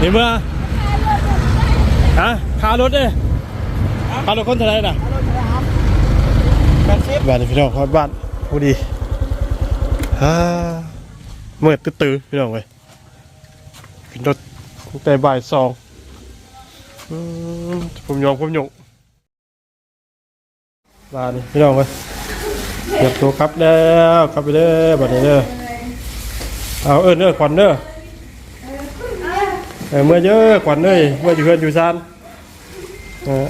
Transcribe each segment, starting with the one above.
เห็นเมื่อฮะคารถเด้คารถคนเท่าไหรน่ะแปดสิบบ้านพี่น้องฮอดบ้านพอดีฮ่าเมื่อตื้อๆพี่น้องเว้ยขึ้นรถตั้งแต่บ่ายสองอืมผมยอมผมยงบ้านนี่พี่น้องเว้ยเตรียมตัวครับแล้วครับไปเด้อบัดนี้เด้อเอาเอิ้นเด้อขวัญเด้อ เออเมื่อเยอะขวัญเอ้ยเมื่ออยู่เพื่อนอยู่ซานเออ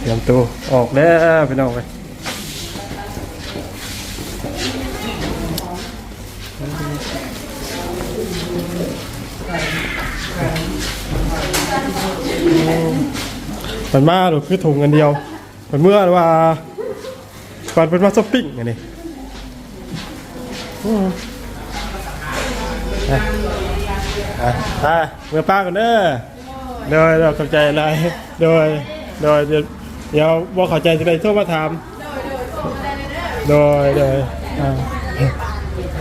เตรียมตัวออกแล้วพี่น้องเว้ยมันมาหรือคือถุงอันเดียวมันเมื่อว่าก่อนเป็นมาช้อปปิ้งอันนี้ อะเมื่อป้ากันเด้อโดยเราเข้าใจอะไรโดยโดยเดี๋ยวเดี๋ยวว่าเข้าใจจะได้โทรมาถาม โดยโดยอ่า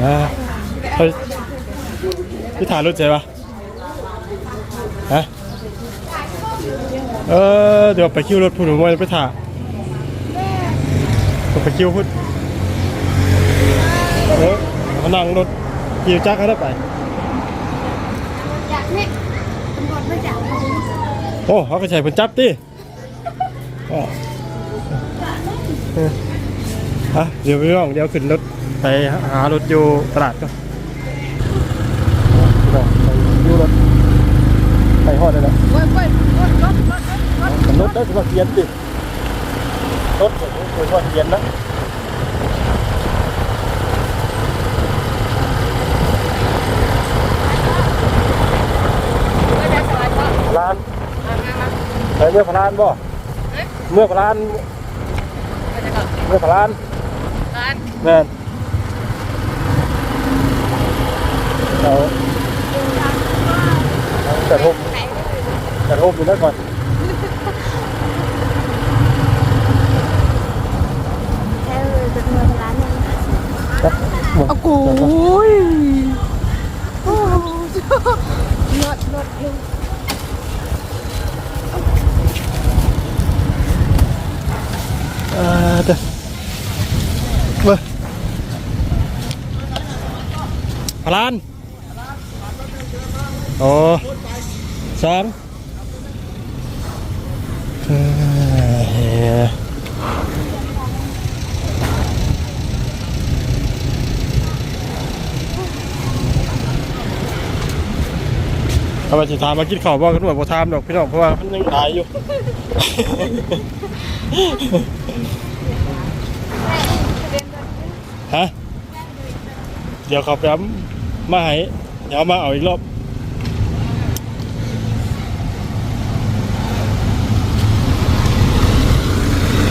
อ่าเฮ้ยพี่ถ่ายรูปใจปะฮะเออเดี๋ยวไปคิวรถพูดหนูว่าไปถ่าไปคิวพูดเออนั่งรถคิวจักรเขาได้ไป อยากนี่ตำรวจไม่จับ โอ้เขาก็ใช้ผลจับดิอะเดี๋ยวไปลองเดี๋ยวขึ้นรถไปหารถอยู่ตลาดก็ไปคิวรถไปฮอดได้แล้วเว้ยเว้ยรถรถรถรถรถมันรถได้สำหรับเย็นดิรถผมคือว่าเย็นนะร้านไป เมื่อพลานบ่เมื่อพลานเมื่อพลานแม่นเอาเอาแต่ทุ่มแต่ทุ่มอยู่นั่นก่อน แค่จะเงินร้านนึง อากู ยโอ้รถรถเอง อ่าเด้อเบ้อพ ลานโอ้สองเอ้ยเอาไปสิถามมากินข้าวบ่กันหน่วยบ่ถามดอกพี่น้องเพราะว่ามันยังหายอยู่ ฮะ เดี๋ยวเขาไปเอา มาให้เดี๋ยวมาเอาอีกรอบ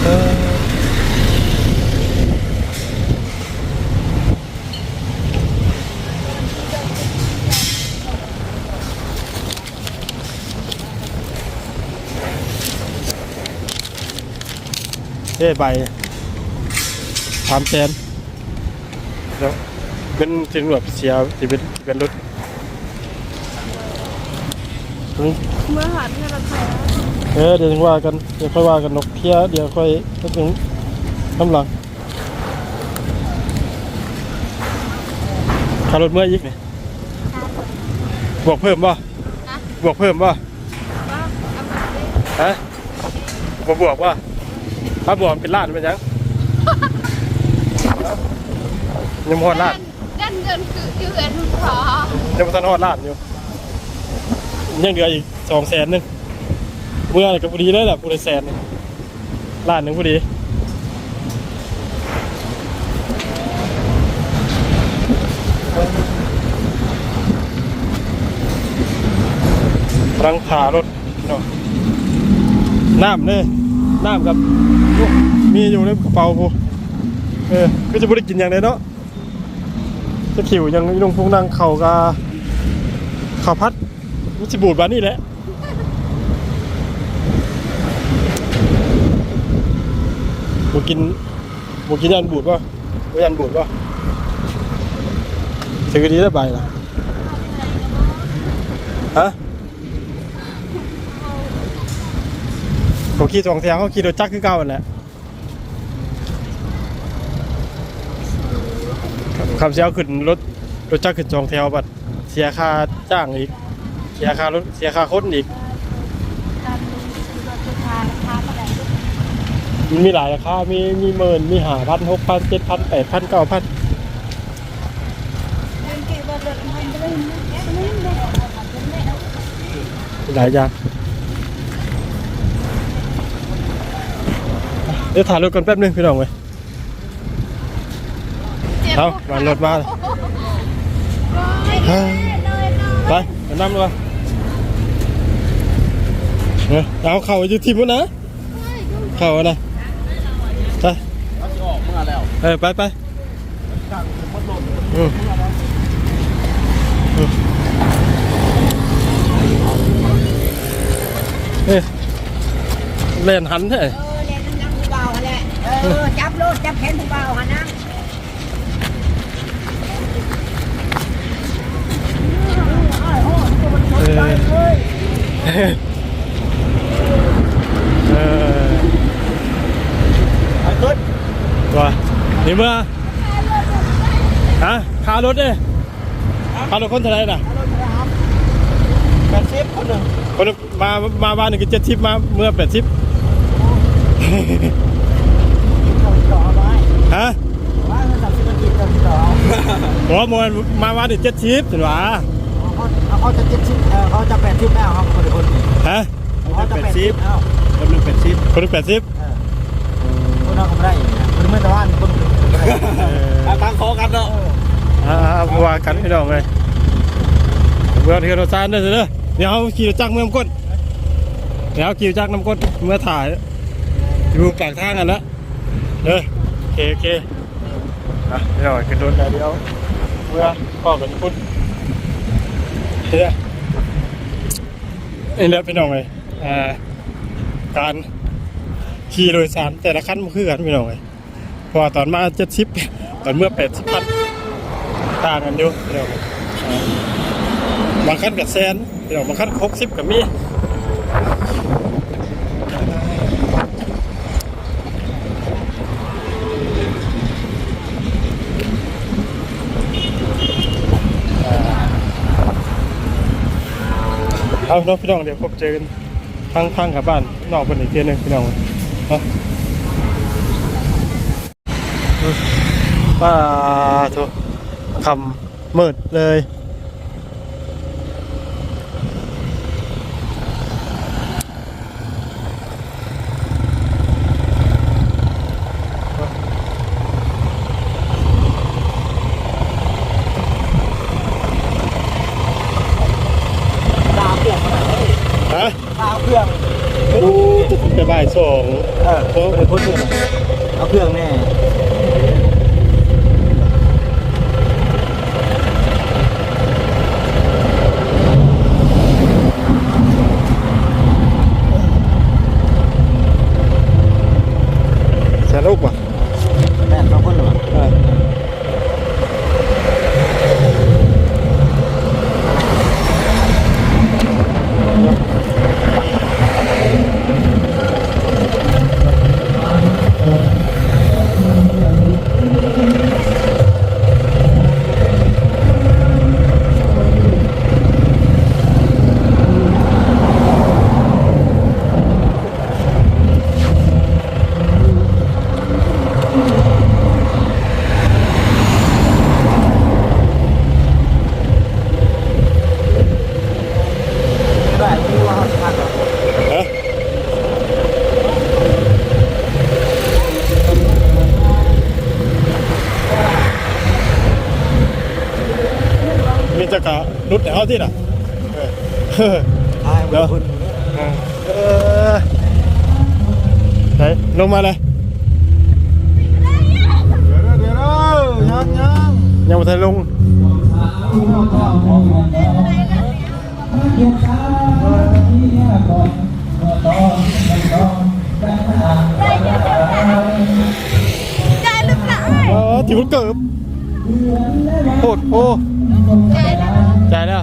เออเอ้ใบสามแสนแล้ว เป็นถึงแบบเสียที่เป็นเป็นรถอืมเมื่อหันเงินราคาเออเดี๋ยวถึงว่ากันเดี๋ยวค่อยว่ากันนกเทียเดี๋ยวค่อยก็ถึงน้ำหลังค่ารถเมื่ออีกเนี่ยบวกเพิ่มป่ะบวกเพิ่มป่ะฮะบวกบวกป่ะถ้าบวกเป็นล้านเป็นยังยังพอดล้านด้านเงิ นคือคือเงินขอยังไม่ทันฮอดลานอยู่ยังเหลืออีกสองแสนหนึ่งเมื่อไหร่ก็พอดีเลยแหละพูดแสนหนึ่งล้านหนึ่งพอดีรังขารถเนาะน้ำเนี่ยน้ำกับ มีอยู่ในกระเป๋ากูเออก็จะไม่ได้กินอย่างไรเนาะ จะขิวยังลงพุงนางเข่ากาข่าพัดมันจะบูดบานนี่แหละบูกินบูกินยันบูดป่ะบูยันบูดป่ะถือดีได้ใบละฮะเขาขี่สองแถวเขาขี่รถจักรคือเก่าอันแหละ คำเสียขึ้นรถรถจักรขึ้นสองแถวบัดเสียค่าจ้างอีก เสียค่ารถเสียค่าคนอีกการดูคือราคาราคาเท่าไหร่มันมีหลายราคา มีมีหมื่นมีหาพันหกพันเจ็ดพันแปดพันเก้าพันหลายอย่างเดี๋ยวถ่ายรถก่อนแป๊บนึงพี่น้องเว้ย เอามารถมาเลยไปมานำเลยเออเอาเข่าอยู่ทีมวะนะเข่าอะนะไปเขาจะออกเมื่อแล้วเออไปไปสั่งพัดลมอืมอืมเอ้ยเล่นหันเถอะเออเรียนน้ำผู้เบาหั่นแหละเออจับโลดจับแขนผู้เบาฮะนะ เออเออไปขึ้นว่านี่เมื่อฮะคารถเด้คารถคนเท่าไรน่ะแปดสิบคนหนึ่งคนมามาบ้านหนึ่งก็เจ็ดทิปมาเมื่อแปดทิปเขาต่อไว้ฮะ ต่อหัวมวนมาบ้านหนึ่งเจ็ดทิปเห็นหวะเขาเขาจะเจ็ดสิบเออเขาจะแปดสิบแล้วครับคนละคนฮะเขาจะแปดสิบเอาคนหนึ่งแปดสิบคนแปดทิปคนนั้นก็ไม่ได้คนไม่ตะวันคนตั้งคอกันเนาะอ่าๆว่ากันพี่น้องเลยเมื่อเที่ยวรถซานเด้อเด้อเดี๋ยวเอาขี่รถจักรเมื่อมก้นเดี๋ยวเอาขี่รถจักรน้ำก้นเมื่อถ่ายอยู่ปากทางกันแล้วเด้อโอเคโอเค อะเดี๋ยวขึ้นรถแล้วเดี๋ยวเมื่อพ่อกันพุ่นเฮ้ยนี่แหละพี่น้องเลยอ่าการขี่โดยสารแต่ละคันมันคือกันพี่น้องเลยพอตอนมาเจ็ดสิบตอนเมื่อแปดสิบพันต่างกันอยู่เดี๋ยวอ่าบางคันกับแซนเดี๋ยวบางคันหกสิบกับมีอ่าเอา น้องพี่น้องเดี๋ยวพบเจอกันทางทางกับบ้านนอกบนอีกเทียหนึงพี่น้องเอาป้าโถคำมืดเลย ดาวเครื่องมาไหน ฮะ ดาวเครื่อง ดูจะบ่ายสอง เออโค้งพูดถึงเอาเครื่องแน่ลูกป่ะ แม่สองคนหรอ อ่าได้ที่ว่าเขา จะพักเหรอฮะมีจะกะรุดแถวที่น่ะเออใช่เดี๋ยวคุณเออไหนลงมาเลยาอ๋อที่มันเกิบโคตรโอ้ได้แล้วจ่ายแล้ว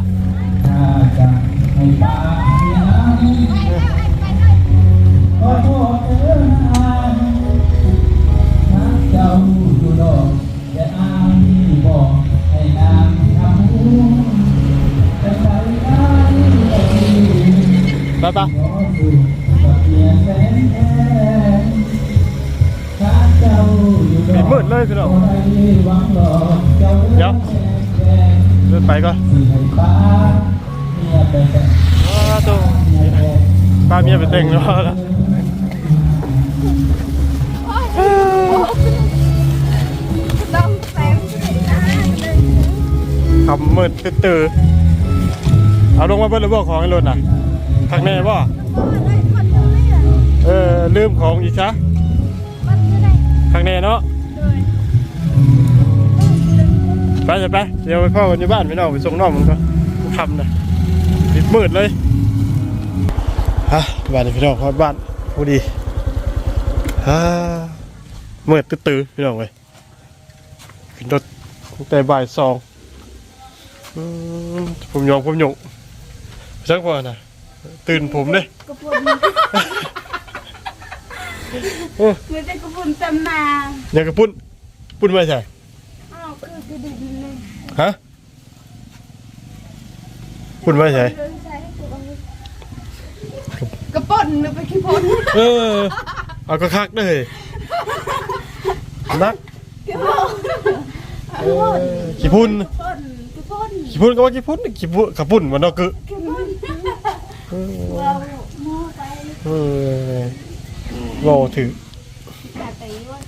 ไปปะ มืดเลยพี่น้องเดี๋ยวเดินไปก่อนอ้าวตัวป้าเมียไปเต็งแล้วล่ะต้องแซมตาเลยคำมืดตื่นๆเอาลงมาเบิ้ลระเบิดของไอ้รถน่ะข้างในบ่อะไรคนเดียวเลยอะเออลืมของอีกซะมันจะได้ข้างในเนาะ ไปจะไปเดี๋ยวไปพ่อกันอยู่บ้านไม่น้องไปส่งน้องมันก็ทำนะปิดมืดเลยฮะบ้านนี่พี่น้องพอดบ้านพอดีฮ่ามืดตื้อๆพี่น้องเลยขึ้นรถตั้งแต่บ่ายสองอืมผมยองผมหยงสักวันนะตื่นผมเลยกระพุนมือจะกระพุนตำนายังกระปุ้นปุ้นไม่ใช่อ้าวคือคือดินเลยฮะปุ้นไม่ใช่กระป่นหรือไปขี้พนเออ เอาก็คักเลยนักกระป่นเออขี้พุ่นกระป่นกระป่นขี้พุ่นก็ว่าขี้พุ่นขี้พุ่นขับพุ่นมันเนาะคือกระป่นเราโม่ไปเออโง่ถือตาตีว่า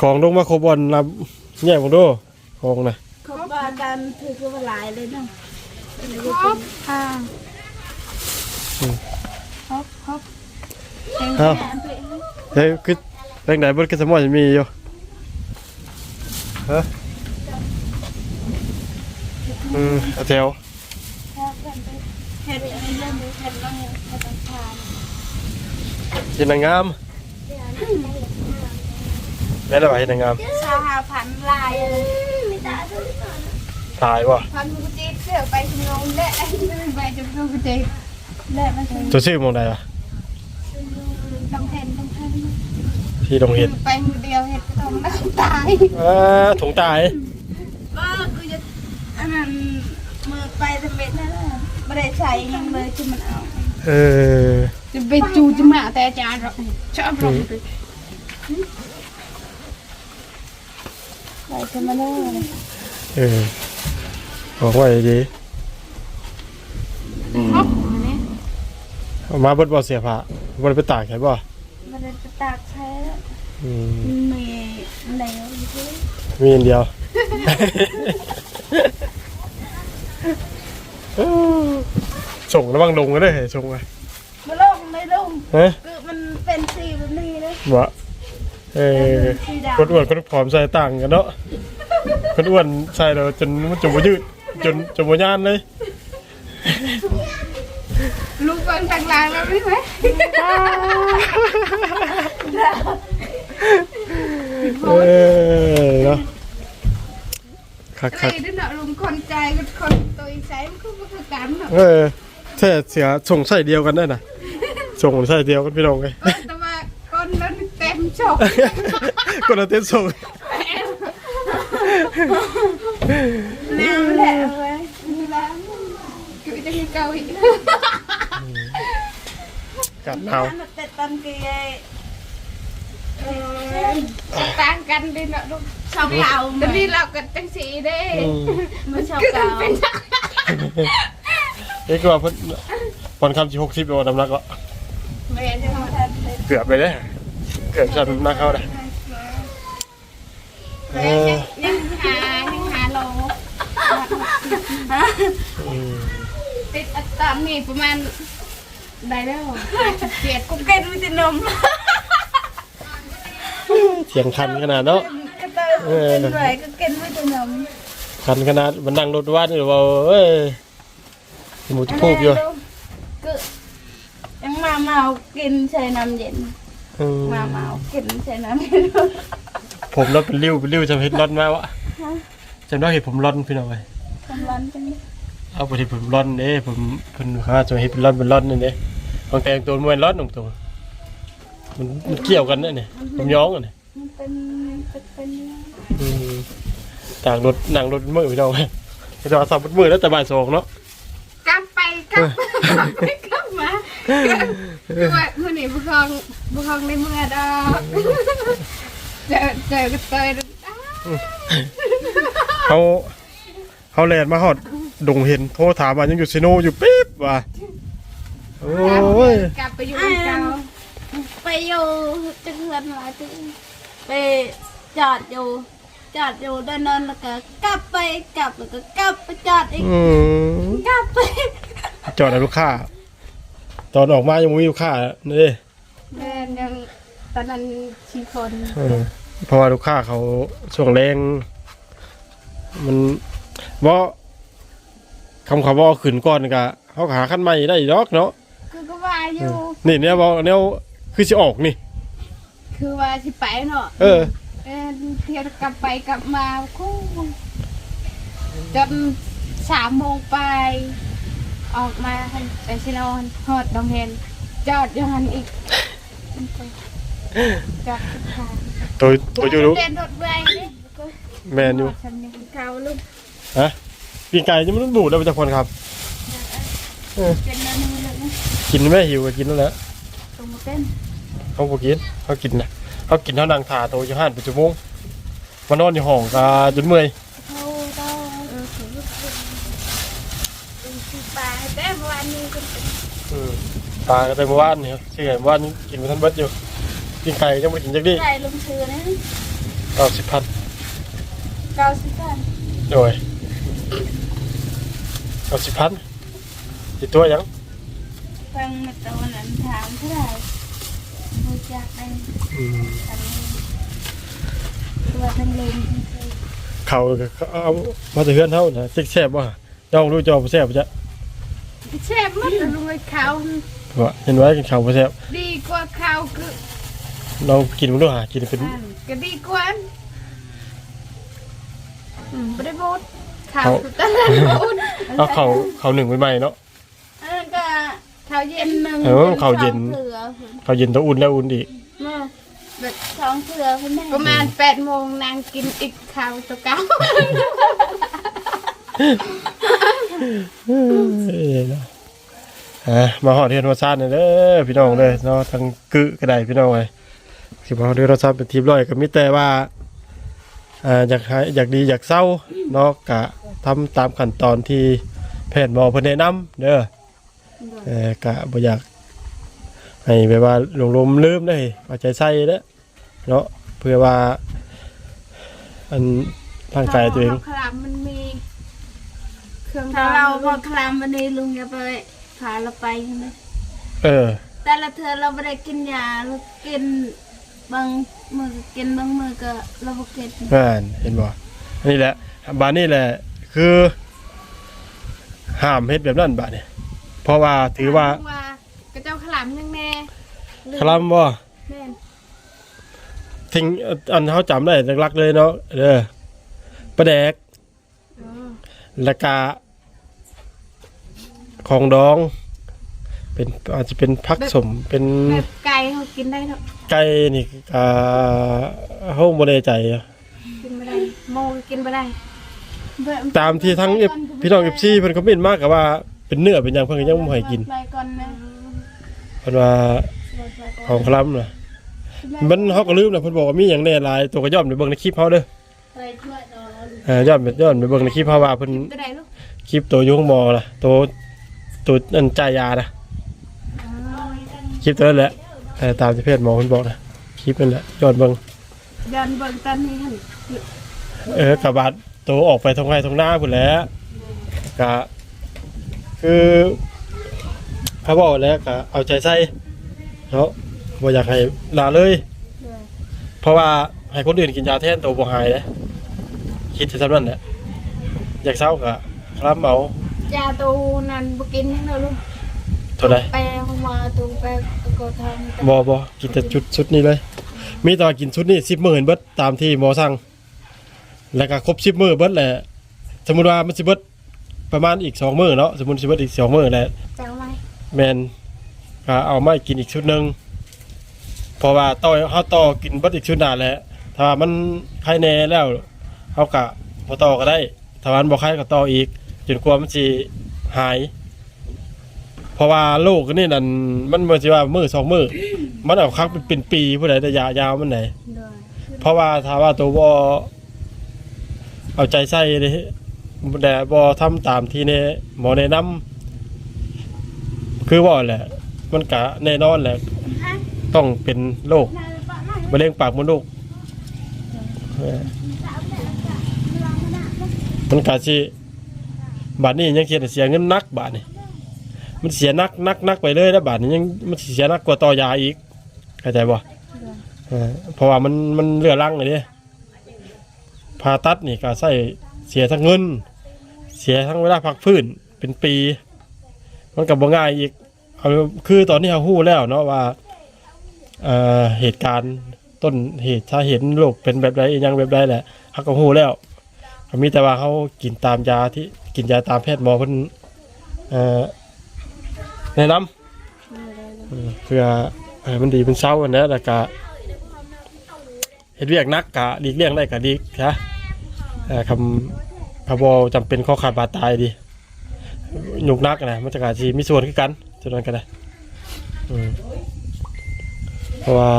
ของลงมาโคบอลนับ แง่ผมดูของนะเขาว่ากันถือคือว่าหลายเลยเนาะครบอ่าครบครบเต็มแขนไปเฮ้ยคือแรงไหนบนกระสมอจะมีอยู่ฮะอืมเอาแถวเห็ดอันนี้เริ่มเลยเห็ดต้องเห็ดต้องทานเห็นนางงาม แม่นอะไรเห็นนางงามชาหาพันลายอะไรไม่ตาด้วยตายว่ะพันมุกจีเสือไปชมงและไปจมมุกจีและมาถึงตัวชื่อหมองใดอะต้องแทนต้องแทนที่โรงเห็นไปมือเดียวเห็ดก็ต้องน้ำตายอ่าถุงตายว่ากูจะอันนั้นมือไปจะเป็นนั่นแหละไม่ได้ใส่ยังเลยที่มันเอาเออ จะไปจูจะมาแต่อาจารย์เราชอบเรา ไปไปจะมาเลยเออบอกไว้ดีฮอปอันนี้เอามาเบดบ่เสียผ้าบ่ได้ไปตากใช่บ่มันจะตากแท้อืมมีแล้วอยู่ที่มีอันเดียวส่งระวังลงกันเลยส่งไปมาลงไม่ลงเฮ้ย คือมันเป็นสีแบบนี้เลยบ่ เออสีคนดำอ้วนคนผอมใส่ต่างกันเนาะคนอ้วนใส่แล้วจนมันจมบ่ยืดจนจมบ่ย่านเลยลูกฟังต่างหลางแล้วไหมเออเนาะคักใครด้วยเนาะลุงคนใจกับคนตัวอีใช้มันก็ไม่คือกันเนาะๆเออแท้เสียส่งใส่เดียวกันได้น่ะส่งใส่เดียวกันพี่น้องไงแต่ว่าก้นนั้น เต็มโชกคนละเต้นส่งแล้วแหละเว้ยแล้วคือจะมีเกาอีกกัดเอาแต่ตอนกี้เออต่างกันดิเนาะลูกชอบเก่าแต่นี่เราก็จังสีเด้อืมมันชอบเก่าเป็นเอ๊ะก็ว่าเพิ่นพอนคำสิ60โลน้ำหนักก็แม่จะมาทันเลยเกือบไปเลย เกือบจะน้ำหนักเข้าได้เออยังหายังหาโลอืมติดอัตรานี่ประมาณได้แล้วเจ็ดกุ๊กเกนวิตนมเสียงคันขนาดเนาะก็เติมเป็นไรก็เกนวิตนมคันขนาดมันนั่งรถว่านอยู่ว่าเอ้ยหมูจะพูบอยู่ก็ยังมาเมากินใช้น้ำเย็น อืมมาเมากินใช้น้ำเย็นผมรถเป็นริ้วเป็นริ้วจะเห็นรถมาวะจำได้เห็นผมร้อนพี่น้องไงทำร้อนจังอเอาไปที่ผมร่อนเด้ผมเพิ่นหาจะให้เป็นร่อนเป็นร่อนนี่เด้บางแต่งตัวมันเป็นร่อนตรงๆมันมันเกี่ยวกันเนี่ยนี่ผมย้องอะนี่มันเป็นเป็นเป็นอืมต่างรถนั่งรถมือพี่น้องไปจอดสับมือแล้วแต่บ่ายสองเนาะกลับไปกลับมาไปกลับมา คือว่ามื้อนี้บ่คองบ่คองในเมื่อดอกเจอเจอกันเตยดอกเขาเขาแลนมาฮอดดงเห็นโทรถามว่ายังอยู่ซิโนอยู่ปิ๊บว่ะโอ้ยกลับไปอยู่กับเก่าไปอยู่จะเพื่อนมาถึงไปจอดอยู่จอดอยู่ด้านนั้นแล้วก็กลับไปกลับแล้วก็กลับไปจอดอีกอืมกลับไปจอดให้ลูกค้าต อนออกมายังไม่มีลูกค้านี่แม่ยังตอนนั้นชีคนเออเพราะว่าลูกค้าเขาช่วงแรง มันว่าคำคำว่าขึ้นก่อนกะเขาก็หาขั้นใหม่ได้ดอกเนาะคือก็ว่าอยู่ นี่เนี่ยบอกเนี่ยคือจะออกนี่ คือว่าสิไปเนาะเออเออเที่ยวกลับไปกลับมาคู่จนสามโมงไป ออกมาไปชินอนฮอดดองเฮนจอดอยู่หันอีกจอดทุกทางตัวตัวอยู่รู้เล่นรถเบื่อยนี่แมนอยู่ฉันนี่เขาลูกฮะปีนไก่ยังไม่ต้องบูดแล้วจากคนครับเป็นนั่นนี่เลยนะกินไหม่หิวก็กินแล้วแหละตรงมาเต้นเขาบอกกินเขากินนะเขากินเท่านางถาโตอยู่ห้านเป็นชั่วโมงมานอนอยู่ห้องกาจนเมื่อย เขาเต้าเออถือลูกเป็นสีปลาแต่เมื่อวานนี้ก็เป็น อืมตาก็แต่เมื่อวานนี่ครับชื่อไงเมื่อวานนี้กินมาทันเบิดอยู่ปีนไก่ยังไม่กินจักดิใส่ลงชื่อนะเก้าสิบพันเก้าสิบกันโดยเก้าสิบพันติดตัวยังฟังมาตอนนั้นถามเท่าไหร่รู้จักได้อืมอันนี้ตัวทั้งเลนเขาก็เอามาแต่เพื่อนเท่านะเซ็กแซ่บว่ะย่องรู้จอบ่แซ่บบ่จ๊ะ เชฟมันรวยเขาว่าเห็นไว้กินข้าวบ่แซ่บดีกว่าเขาคือลองกินมันดูหากินเป็นอันก็ดีกว่าอืมไม่ได้พูดเขาคือตอนนั้นพูดเอาเขาเขาหนึ่งใหม่เนาะ อันนั้นก็เขาเย็นหนึ่งเออข้าวเย็นเสือเขาเย็นตัวอุ่นแล้วอุ่นอีกสองเสือคุณแม่ประมาณแปดโมงนางกินอีกข้าวตัวเก่า อะมาหอดเทียนวาซานเด้อพี่น้องเลยเนาะทั้งกึก็ไดพี่น้องเลยสิมาหอดเทียนวาซานเป็นทีมร้อยก็มีแต่ว่าอ่าอยากให้อยากดีอยากเศร้าเนาะกะทำตามขั้นตอนที่แพทย์หมอเพิ่นแนะนำเด้อเออกะบ่อยากให้แบบว่าหลงลมลืมได้เอาใจใส่เด้อเนาะเพื่อว่า อันร่างกายตัวเอง คลามมันมี เครื่องถ้าเราพอคลามวันนี้ลุงจะไปพาเราไปใช่ไหมเออ แต่ละเธอเราไม่ได้กินยาเรากินบางมือก็กินบางมือก็เราบ่กินอ่านเห็นบ่อันนี้แหละบานนี่แหละ คือห้ามเฮ็ดแบบนั้นบาดนี่เพราะว่าถือว่าว่าก็เจ้าขลามยังแน่คลำบ่แม่นทิ้งอันเขาจำได้หลักๆเลยเนาะเด้อปลาแดกเออ และกาของดอง เป็นอาจจะเป็นพักสมเป็นแบบไก่เขากินได้เนาะไก่นี่กาเฮาบ่ได้ใจอะกินไม่ได้โมก็กินไม่ได้ตามที่ทั้ง F พี่น้อง FC เพิ่นคอมเมนต์มากกับว่าเป็นเนื้อเป็นหยังเพิ่นก็ยังบ่ให้กินไปก่อนนะเพิ่นว่าของคลำน่ะมันเขาก็ลืมนะเพิ่นบอกว่ามีอย่างแน่หลายตัวก็ย้อนไปเบิ่งในคลิปเขาเด้อ ไปช่วยต่อเอ่อย้อนไปย้อนไปเบิ่งในคลิปเขาว่าเพิ่นตัวใดลูกคลิปตัวอยุ่ข้างหมอล่ะตัวตัวอันจ่ายยานะคลิปตัวนั้นแหละเอ่อตามที่เพจหมอเพิ่นบอกนะคลิปนั่นแหละย้อนเบิ่งย้อนเบิ่งตอนนี้หั่นเออกระบาดตัวออกไปทางไร่ทางหน้าพุ่นแหล้วก็คือเขาบอกแล้วก็เอาใจใส่เนาะบ่อยากให้ลาเลย เพราะว่าให้คนอื่นกินยาแทนตัวบ่หายเลย คิดจะทำนั่นแหละอยากเศร้าก็ครับเมายาตูนั่นบ่กินยังเด้อลูกเท่าไหรไปเข้ามาตูไปก็ทำบอบอกินแต่ชุดชุดนี้เลย มีแตอนกินชุดนี้สิบหมื่นเบิดตามที่หมอสั่งแล้วก็ครบสิบมื่นเบิดแหละสมมติว่ามันสิเบิดประมาณอีกสองมื้อเนาะสมมุติสิเบิดอีกสองมื้อแหละจังไหมแมนก็เอามากินอีกชุดหนึ่งเพราะว่าต่อเขาต่อกินเบัดอีกชุดหนาแหล้วถ้าว่ามันไข้แน่แล้ว เขากะพอต่อก็ได้ถ้าวันบ่ไข้ก็ต่ออีกจนกว่ามันสิหาย เพราะว่าโรคนี่นั่นมันบ่สิว่ามือสองมือมันเอาครั้งเป็นเป็นปีผู้ใดระยะยาวมันไหนโดยเพราะว่าถ้าว่าตัวบ่เอาใจใส่เลยแต่บ่ทำตามที่เนี่ยหมอแนะนำคือว่าแหละ มันกะแน่นอนแหละ ต้องเป็นโรคมะเร็งปากมดลูกเออ มันกะสิบาดนี้ยังเสียเสียเงินนักบาดนี้มันเสียนักนักนักไปเลยแล้วบาดนี้ยังมันเสียนักกว่าต่อยาอีกเข้าใจบ่เออเพราะว่ามันมันเรือรังเลยเนี่ยผ่าตัดนี่ก็ใส่เสียทั้งเงิน เสียทั้งเวลาพักพื้นเป็นปี มันกับบ่ง่ายอีกเอาคือตอนนี้เราหู้แล้วเนาะว่าเเหตุการณ์ ต้นเหตุถ้าเห็นโรคเป็นแบบใดยังแบบใดแหละเขาก็หู้แล้วก็มีแต่ว่าเขากินตามยาที่กินยาตามแพทย์หมอเพิ่นเอ่อแนะนำเออเพื่อมันดีมันเศร้าอันนี้แล้วก็เฮ็ดเวียกนักกะหลีกเลี่ยงได้กะดีค่ะคำคำบอจำเป็นข้อขาดบาดตายดีหยุกนักนะมันจะกาชีมีส่วนคือกันจุดนั้นก็ได้อืมเพราะว่า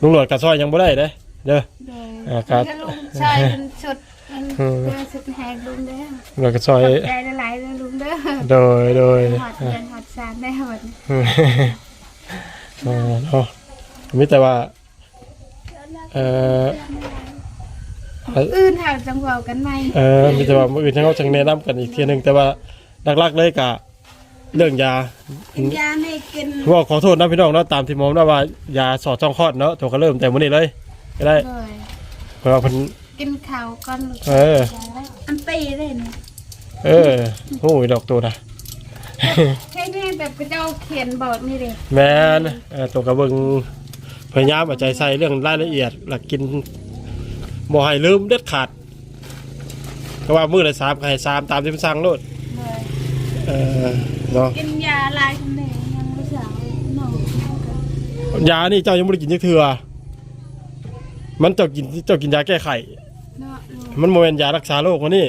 ลุงหลวดกับซอยยังบ่ได้เด้เด้อ โดยอ่าครับถ้าลุงชายเป็นชุดมันอืมเป็นชุดแหกลุงเด้อลุงหลวดกับซอย ขอบใจหลายๆเลยลุงเด้อโดยโดยหอดเดือนหอดสามได้หอดอืมเออเนาะมีแต่ว่าเอ่อ อื่นหากจังหวะกันไหมเออมีแต่ว่ามื้ออื่นให้เขาจังแนะนำกันอีกทีหนึงแต่ว่าหลักๆเลยกะ เรื่องยากินยาไม่กินว่าขอโทษนะพี่น้องเนาะตามที่หมอนะว่ายาสอดช่องคลอดเนาะถูกก็เริ่มแต่มื้อนี้เลยก็ได้เลยเพราะว่าเพิ่นกินข้าวก่อนเออ อันปีเลยเนี่ยเออโอ้ยดอกตัวนะแค่นี้แบบกระเจ้าเขียนบทนี่เลยแม่นเออตัวกระเบิงพยายามเอาใจใส่เรื่องรายละเอียด หลักกินบ่ให้ลืมเด็ดขาด ก็ว่ามื้อละสามก็ให้สามตามที่มันสั่งโลดเลยเออ เนาะกินยาลายคนเดียวยังไม่สาวหนูยานี่เจ้ายังบ่ได้กินจักเทื่อมันเจ้ากินเจ้ากินยาแก้ไขเนาะลุงมันโมเป็นยารักษาโรควะนี่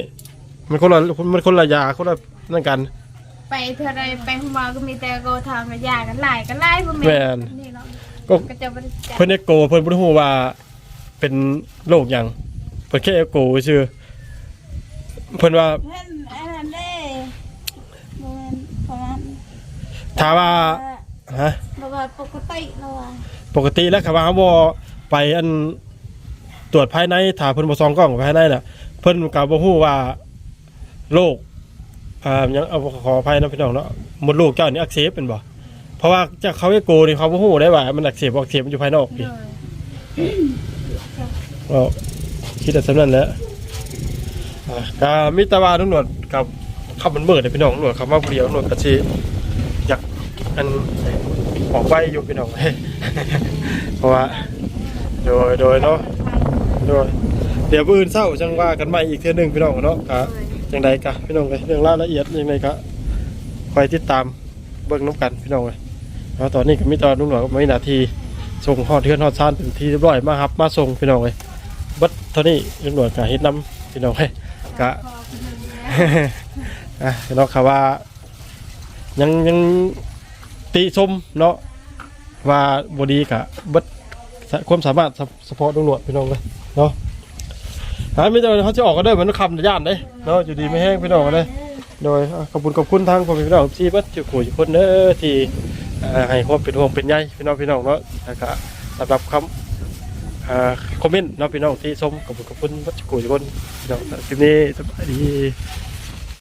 มันคนละมันคนละยาคนละนั่นกัน ไปเท่าไรไปหัวก็มีแต่โกทำมายากันหลายกันหลายพวกแม่น นี่เนาะก็ก็จะบริจาคเพิ่นเอ็กโกเพิ่นบ่รู้ว่าเป็นโรคหยังเพิ่นแค่เอ็กโกชื่อเพิ่นว่า เพื่อนอันนั้นเด้โมเมนประมาณ ถามว่าฮะแบบว่าปกติเราอะปกติแล้วคำว่าเขาบ่ไปอันตรวจภายในถ้าเพิ่นบ่ส่องกล้องภายในน่ะเพิ่นก็บ่ฮู้ว่าโรคอ่าหยังเอาขออภัยนะพี่น้องเนาะมดลูกเจ้านี่อักเสบเป็นบ่เพราะว่าจากเขาเอ็กโกนี่เขาบ่ฮู้ได้ว่ามันอักเสบบ่อักเสบมันอยู่ภายนอกเลพี่ยก็คิดแต่สำนั้นแหละอะก็มิตรวาตำรวจกับขับมันเบิดเลยพี่น้องตำรวจขับมาผู้เดียวตำรวจกระชีอยาก อันออกไปอยู่พี่น้องเพราะว่าโดยโดยเนาะโดยเดี๋ยวมื้ออื่นเศร้าจังว่ากันใหม่อีกเทื่อนึงพี่น้องเนาะก็จังใดกะพี่น้องเลยเรื่องรายละเอียดยังไงก็คอยติดตามเบิ่งน้ำกันพี่น้องเลยแล้วตอนนี้ก็มีตอนนุ่งหน่อยก็มีหนาทีส่งฮอดเทือนฮอดซานเป็นที่เรียบร้อยมาครับมาส่งพี่น้องเลยบัดเท่านี้ตำรวจก็เฮ็ดน้ำพี่น้องเฮ้ยกะอะพี่น้องค่ะว่ายังยัง ติชมเนาะว่าบดีกะบัดความสามารถเฉพาะตำรวจพี่น้องเลยเนาะฮะไม่แต่ว่าเขาจะออกก็ได้เหมือนคำย่านเด้เนาะอยู่ดีไม่แห้งพี่น้องเลยโดยขอบคุณขอบคุณทางพ่อแม่พี่น้องที่บัดจุกุยคนเด้อที่ให้ความเป็นห่วงเป็นใยพี่น้องพี่น้องเนาะแล้วก็สำหรับคำอ่าคอมเมนต์เนาะพี่น้องที่ชมขอบคุณขอบคุณวัชกุทุกคนพี่น้องคลิปนี้สบายดี